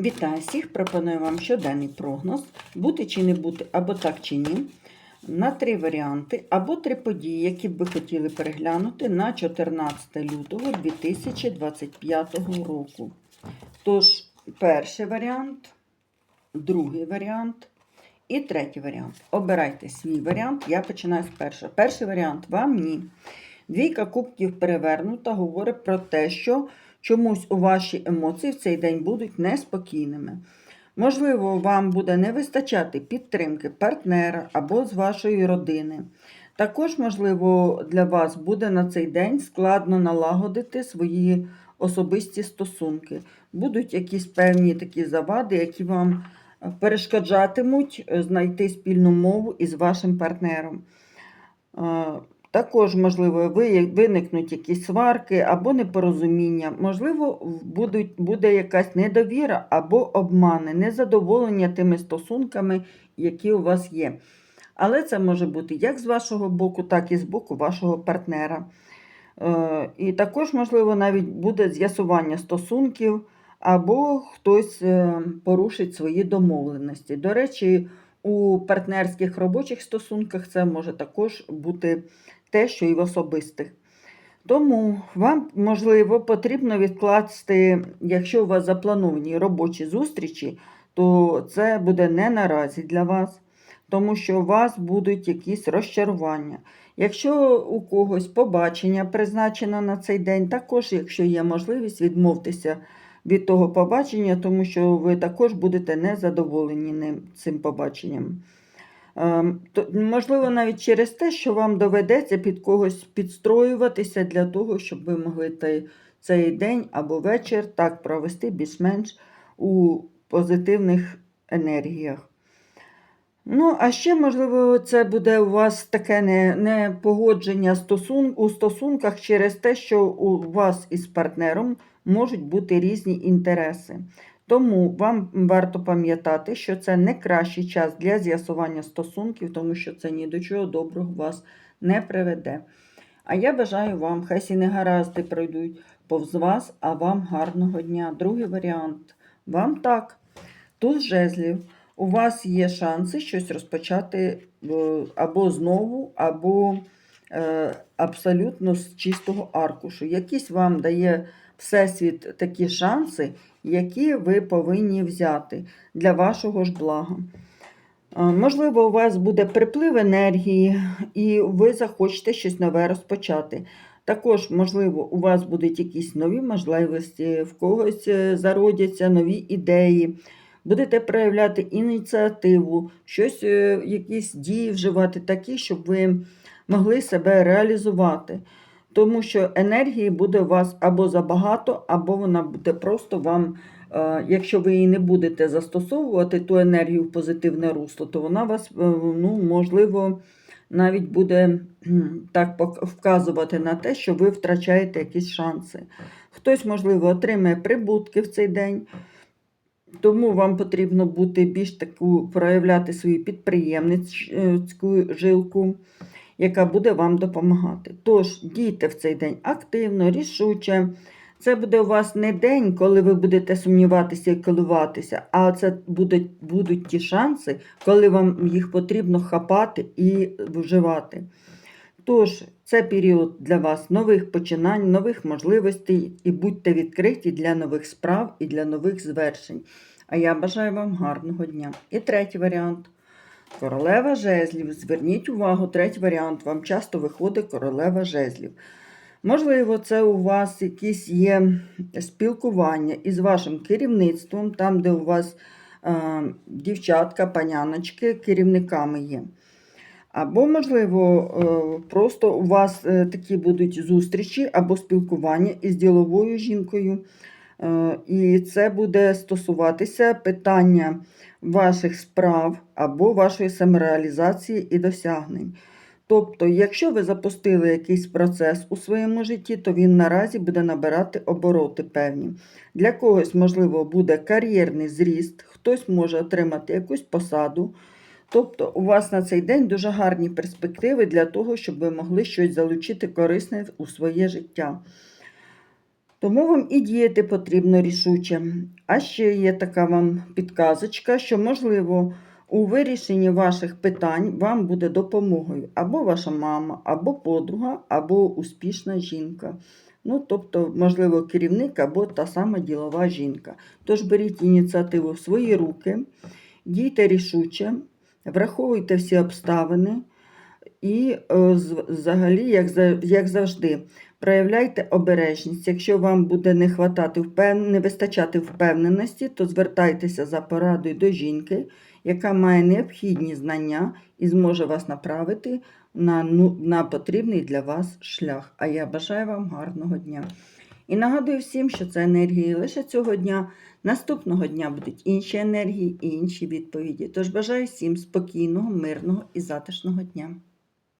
Вітаю всіх! Пропоную вам щоденний прогноз, бути чи не бути, або так чи ні, на три варіанти, або три події, які б ви хотіли переглянути на 14 лютого 2025 року. Тож, перший варіант, другий варіант і третій варіант. Обирайте свій варіант, я починаю з першого. Перший варіант вам ні. Двійка кубків перевернута говорить про те, що чомусь у ваші емоції в цей день будуть неспокійними. Можливо, вам буде не вистачати підтримки партнера або з вашої родини. Також, можливо, для вас буде на цей день складно налагодити свої особисті стосунки. Будуть якісь певні такі завади, які вам перешкоджатимуть е, знайти спільну мову із вашим партнером. Також, можливо, виникнуть якісь сварки або непорозуміння. Можливо, будуть, буде якась недовіра або обмани, незадоволення тими стосунками, які у вас є. Але це може бути як з вашого боку, так і з боку вашого партнера. Е, І також, можливо, навіть буде з'ясування стосунків, або хтось е, порушить свої домовленості. До речі, у партнерських робочих стосунках це може також бути те, що і в особистих. Тому вам, можливо, потрібно відкласти, якщо у вас заплановані робочі зустрічі, то це буде не наразі для вас, тому що у вас будуть якісь розчарування. Якщо у когось побачення призначено на цей день, також, якщо є можливість, відмовтеся від того побачення, тому що ви також будете незадоволені ним, цим побаченням. Ем, можливо, навіть через те, що вам доведеться під когось підстроюватися для того, щоб ви могли цей день або вечір так провести більш-менш у позитивних енергіях. Ну, а ще, можливо, це буде у вас таке не, не погодження стосун, у стосунках через те, що у вас із партнером можуть бути різні інтереси. Тому вам варто пам'ятати, що це не кращий час для з'ясування стосунків, тому що це ні до чого доброго вас не приведе. А я бажаю вам, хай сі не гаразди пройдуть повз вас, а вам гарного дня. Другий варіант. Вам так. Тут жезлів. У вас є шанси щось розпочати е, або знову, або е, абсолютно з чистого аркушу. Якийсь вам дає Всесвіт такі шанси, які ви повинні взяти для вашого ж блага. Е, Можливо, у вас буде приплив енергії, і ви захочете щось нове розпочати. Також, можливо, у вас будуть якісь нові можливості, в когось е, зародяться нові ідеї. Будете проявляти ініціативу, щось, е, якісь дії вживати такі, щоб ви могли себе реалізувати. Тому що енергії буде у вас або забагато, або вона буде просто вам, е, якщо ви її не будете застосовувати, ту енергію в позитивне русло, то вона вас, е, ну, можливо, навіть буде так вказувати на те, що ви втрачаєте якісь шанси. Хтось, можливо, отримає прибутки в цей день. Тому вам потрібно бути більш таку проявляти свою підприємницьку жилку, яка буде вам допомагати. Тож дійте в цей день активно, рішуче. Це буде у вас не день, коли ви будете сумніватися і коливатися, а це будуть, будуть ті шанси, коли вам їх потрібно хапати і вживати. Тож, це період для вас нових починань, нових можливостей, і будьте відкриті для нових справ і для нових звершень. А я бажаю вам гарного дня. І третій варіант. Королева жезлів. Зверніть увагу, третій варіант. Вам часто виходить королева жезлів. Можливо, це у вас якісь є спілкування із вашим керівництвом, там, де у вас е, дівчатка, паняночки керівниками є. Або, можливо, е, просто у вас е, такі будуть зустрічі або спілкування із діловою жінкою. Е, І це буде стосуватися питання ваших справ або вашої самореалізації і досягнень. Тобто, якщо ви запустили якийсь процес у своєму житті, то він наразі буде набирати обороти певні. Для когось, можливо, буде кар'єрний зріст, хтось може отримати якусь посаду. Тобто, у вас на цей день дуже гарні перспективи для того, щоб ви могли щось залучити корисне у своє життя. Тому вам і діяти потрібно рішуче. А ще є така вам підказочка, що, можливо, у вирішенні ваших питань вам буде допомогою або ваша мама, або подруга, або успішна жінка. Ну, тобто, можливо, керівник або та сама ділова жінка. Тож беріть ініціативу в свої руки, дійте рішуче, враховуйте всі обставини і е, взагалі, як завжди, проявляйте обережність. Якщо вам буде не, хватати, не вистачати впевненості, то звертайтеся за порадою до жінки, яка має необхідні знання і зможе вас направити на, ну, на потрібний для вас шлях. А я бажаю вам гарного дня. І нагадую всім, що це енергії лише цього дня. Наступного дня будуть інші енергії і інші відповіді. Тож бажаю всім спокійного, мирного і затишного дня.